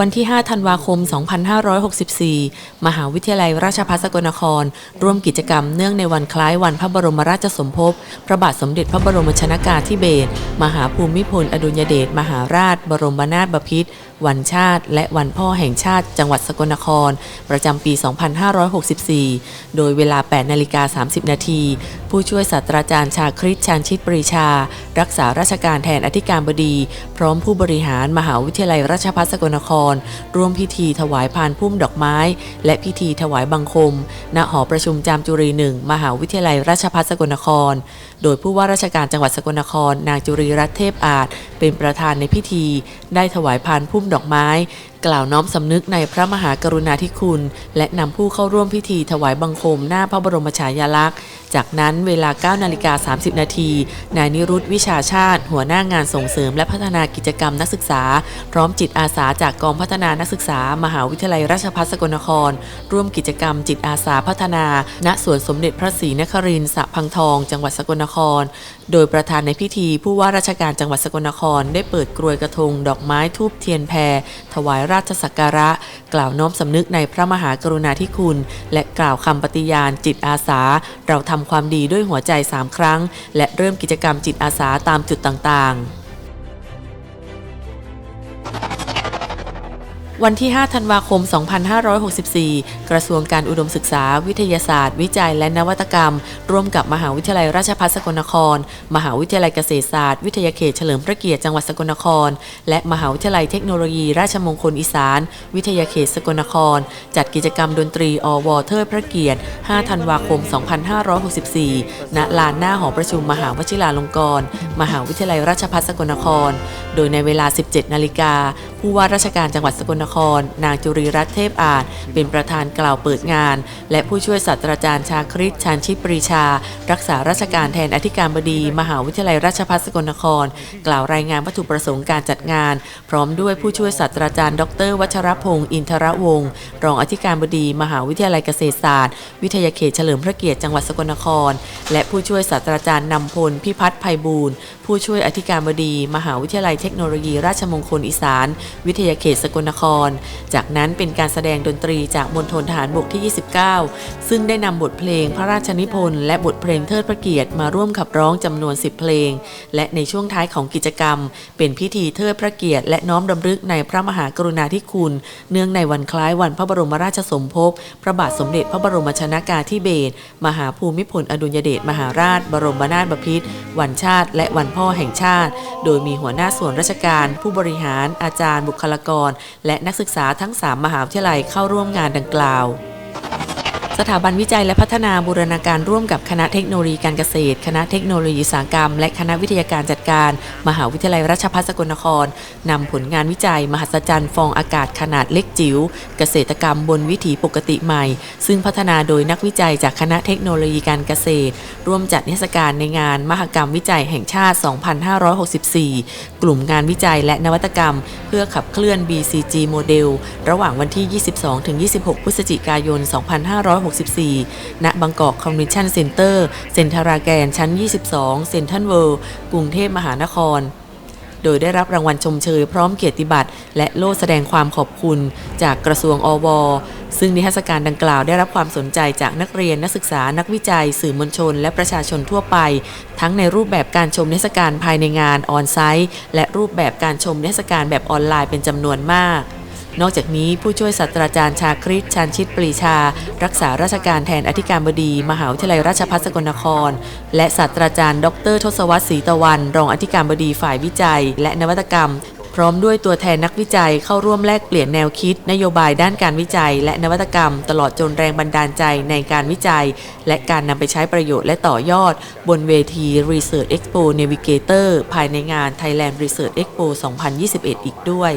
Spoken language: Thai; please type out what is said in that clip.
วันที่ 5 ธันวาคม 2564 มหาวิทยาลัยราชภัฏสกลนคร ร่วมกิจกรรมเนื่องในวันคล้ายวันพระบรมราชสมภพ พระบาทสมเด็จพระบรมชนากาธิเบศร มหาภูมิพล อดุลยเดช มหาราช บรมนาถบพิตร วันชาติ และวันพ่อแห่งชาติ จังหวัดสกลนคร ประจำปี 2564 โดยเวลา 8 นาฬิกา 30 นาที ผู้ช่วยศาสตราจารย์ชาคริตชานชิตปรีชา รักษาราชการแทนอธิการบดี พร้อมผู้บริหารมหาวิทยาลัยราชภัฏสกลนคร ร่วมพิธีถวายพานพุ่มดอกไม้ และพิธีถวายบังคม ณ หอประชุมจามจุรีหนึ่งมหาวิทยาลัยราชภัฏสกลนคร โดยผู้ว่าราชการจังหวัดสกลนคร นางจุรีรัตน์เทพอาจ เป็นประธานในพิธี ได้ถวายพานพุ่มดอกไม้ กล่าวน้อมสำนึกในพระมหากรุณาธิคุณ และนำผู้เข้าร่วมพิธีถวายบังคมหน้าพระบรมฉายาลักษณ์ จากนั้นเวลา 9 นาฬิกา 30 นาที นายนิรุตวิชาชาติ หัวหน้างานส่งเสริมและพัฒนากิจกรรมนักศึกษา พร้อมจิตอาสาจากกองพัฒนานักศึกษา มหาวิทยาลัยราชภัฏสกลนคร ร่วมกิจกรรมจิตอาสาพัฒนา ณสวนสมเด็จพระศรีนครินทร์สะพังทอง จังหวัดสกลนคร โดยประธานในพิธีผู้ว่าราชการจังหวัดสกลนคร ได้เปิดกรวยกระทง ดอกไม้ทูบเทียนแพรถวายราชสักการะ กล่าวน้อมสำนึกในพระมหากรุณาธิคุณ และกล่าวคำปฏิญาณจิตอาสา เราทำความดีด้วยหัวใจ 3 ครั้ง และเริ่มกิจกรรมจิตอาสาตามจุดต่างๆ วันที่ 5 ธันวาคม 2564 กระทรวงการอุดมศึกษา วิทยาศาสตร์ วิจัยและนวัตกรรม ร่วมกับมหาวิทยาลัยราชภัฏสกลนคร มหาวิทยาลัยเกษตรศาสตร์ วิทยาเขตเฉลิมพระเกียรติจังหวัดสกลนคร และมหาวิทยาลัยเทคโนโลยี ราชมงคลอีสาน วิทยาเขตสกลนคร จัดกิจกรรมดนตรีอวเทิดพระเกียรติ 5 ธันวาคม 2564 ณ ลานหน้าหอประชุมมหาวชิราลงกรณ์ มหาวิทยาลัยราชภัฏสกลนคร โดยในเวลา 17 นาฬิกาผู้ว่าราชการจังหวัดสกลนคร นางจุรีรัตน์เทพอาจ เป็นประธานกล่าวเปิดงาน และผู้ช่วยศาสตราจารย์ชาคริตชานชิตปรีชา รักษาราชการแทนอธิการบดี มหาวิทยาลัยราชภัฏสกลนคร กล่าวรายงานวัตถุประสงค์การจัดงาน พร้อมด้วยผู้ช่วยศาสตราจารย์ ดร วัชรพงศ์อินทรวงศ์รองอธิการบดี มหาวิทยาลัยเกษตรศาสตร์ วิทยาเขตเฉลิมพระเกียรติจังหวัดสกลนคร และผู้ช่วยศาสตราจารย์นำพลพิพัฒน์ไพบูลย์ผู้ช่วยอธิการบดี มหาวิทยาลัยเทคโนโลยีราชมงคลอีสาน วิทยาเขตสกลนครจากนั้นเป็นการแสดงดนตรีจากมณฑลทหารบกที่ 29 ซึ่งได้นำบทเพลงพระราชนิพนธ์และบทเพลงเทิดพระเกียรติมาร่วมขับร้องจำนวน 10 เพลง และในช่วงท้ายของกิจกรรม เป็นพิธีเทิดพระเกียรติและน้อมรำลึกในพระมหากรุณาธิคุณ เนื่องในวันคล้ายวันพระบรมราชสมภพ พระบาทสมเด็จพระบรมชนากาธิเบศรมหาภูมิพลอดุลยเดชมหาราช บรมนาถบพิตรวันชาติ และวันพ่อแห่งชาติ โดยมีหัวหน้าส่วนราชการ ผู้บริหาร อาจารย์ บุคลากร และนักศึกษาทั้ง 3 มหาวิทยาลัยเข้าร่วมงานดังกล่าว สถาบันวิจัยและพัฒนาบูรณาการร่วมกับคณะเทคโนโลยีการเกษตร คณะเทคโนโลยีอุตสาหกรรม และคณะวิทยาการจัดการ มหาวิทยาลัยราชภัฏสกลนครนำผลงานวิจัย มหัศจรรย์ฟองอากาศขนาดเล็กจิ๋วเกษตรกรรมบนวิถีปกติใหม่ ซึ่งพัฒนาโดยนักวิจัยจากคณะเทคโนโลยีการเกษตร ร่วมจัดนิทรรศการในงาน มหกรรมวิจัยแห่งชาติ 2564 กลุ่มงานวิจัยและนวัตกรรม เพื่อขับเคลื่อน BCG โมเดลระหว่างวันที่ 22-26 พฤศจิกายน 2564 64 ณ บางกอกคอมมิชชั่นเซ็นเตอร์ เซ็นทราแกนชั้น 22 เซ็นทรัลเวิลด์ กรุงเทพมหานคร โดยได้รับรางวัลชมเชยพร้อมเกียรติบัตร และโล่แสดงความขอบคุณจากกระทรวงอวซึ่งนิทรรศการดังกล่าวได้รับความสนใจจากนักเรียนนักศึกษานักวิจัย สื่อมวลชน และประชาชนทั่วไป ทั้งในรูปแบบการชมนิทรรศการภายในงานออนไซต์ และรูปแบบการชมนิทรรศการแบบออนไลน์เป็นจำนวนมาก นอกจากนี้ผู้ช่วยศาสตราจารย์ชาคริตชานชิตปรีชา รักษาราชการแทนอธิการบดี มหาวิทยาลัยราชภัฏสกลนคร และศาสตราจารย์ ดร ทศวรรษศรีตะวัน รองอธิการบดีฝ่ายวิจัย และนวัตกรรม พร้อมด้วยตัวแทนนักวิจัยเข้าร่วมแลกเปลี่ยนแนวคิด นโยบายด้านการวิจัย และนวัตกรรม ตลอดจนแรงบันดาลใจในการวิจัย และการนำไปใช้ประโยชน์และต่อยอด บนเวที Research Expo Navigator ภายในงาน Thailand Research Expo 2021 อีกด้วย